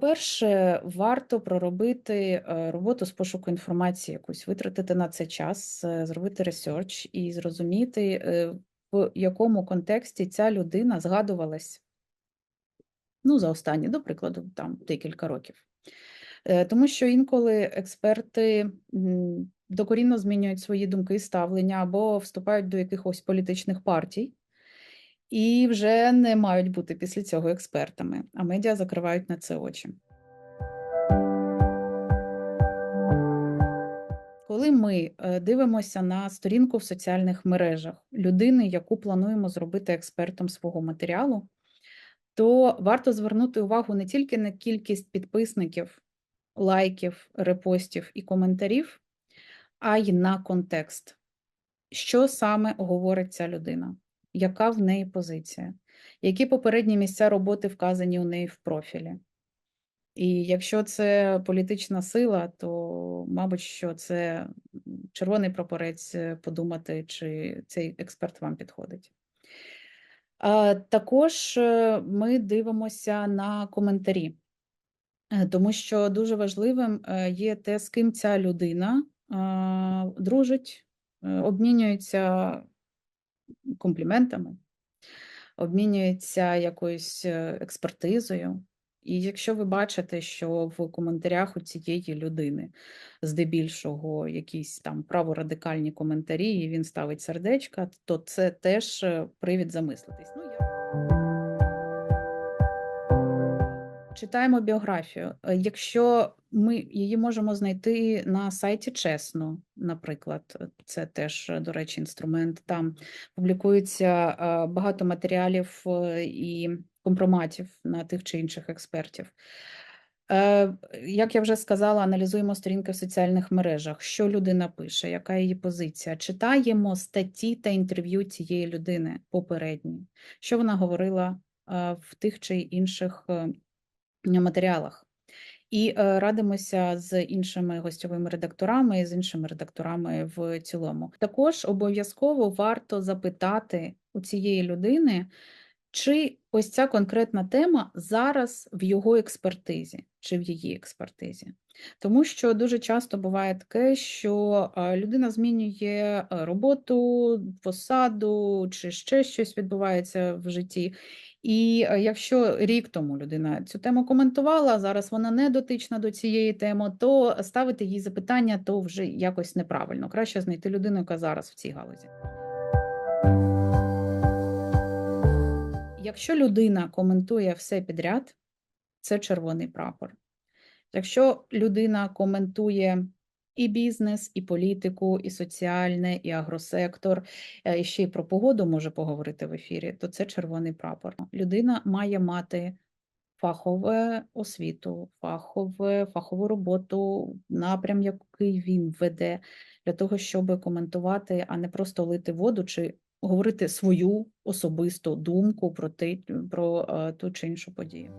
По-перше, варто проробити е, роботу з пошуку інформації якусь, витратити на це час, е, зробити ресерч і зрозуміти, е, в якому контексті ця людина згадувалась ну, за останні, до прикладу, там декілька років. Тому що інколи експерти докорінно змінюють свої думки ставлення або вступають до якихось політичних партій. І вже не мають бути після цього експертами, а медіа закривають на це очі. Коли ми е, дивимося на сторінку в соціальних мережах людини, яку плануємо зробити експертом свого матеріалу, то варто звернути увагу не тільки на кількість підписників, лайків, репостів і коментарів, а й на контекст, що саме говорить ця людина яка в неї позиція, які попередні місця роботи вказані у неї в профілі. І якщо це політична сила, то, мабуть, що це червоний прапорець е, подумати, чи цей експерт вам підходить. Також е, ми дивимося на коментарі, е, тому що дуже важливим є те, з ким ця людина дружить, обмінюється компліментами, обмінюється якоюсь е, експертизою. І якщо ви бачите, що в коментарях у цієї людини здебільшого якісь там праворадикальні коментарі, і він ставить сердечка, то це теж е, привід замислитись. Ну, я... Читаємо біографію. Е, якщо ми її можемо знайти на сайті Чесно, наприклад, це теж, до речі, інструмент. Там публікується е, багато матеріалів е, і компроматів на тих чи інших експертів. Як я вже сказала, аналізуємо сторінки в соціальних мережах, що людина пише, яка її позиція. Читаємо статті та інтерв'ю цієї людини попередні, що вона говорила в тих чи інших матеріалах. І е, радимося з іншими гостьовими редакторами і з іншими редакторами в цілому. Також обов'язково варто запитати у цієї людини, чи ось ця конкретна тема зараз в його експертизі, чи в її експертизі. Тому що дуже часто буває таке, що е, людина змінює е, роботу, посаду, чи ще щось відбувається в житті. І е, якщо рік тому людина цю тему коментувала, зараз вона не дотична до цієї теми, то ставити їй запитання то вже якось неправильно. Краще знайти людину, яка зараз в цій галузі. Якщо людина коментує все підряд, це червоний прапор. Якщо людина коментує і бізнес, і політику, і соціальне, і агросектор, е, і ще й про погоду може поговорити в ефірі, то це червоний прапор. Людина має мати фахову освіту, фахове, фахову роботу, напрям, який він веде, для того, щоб коментувати, а не просто лити воду чи говорити свою особисту думку про, те, про е, ту чи іншу подію.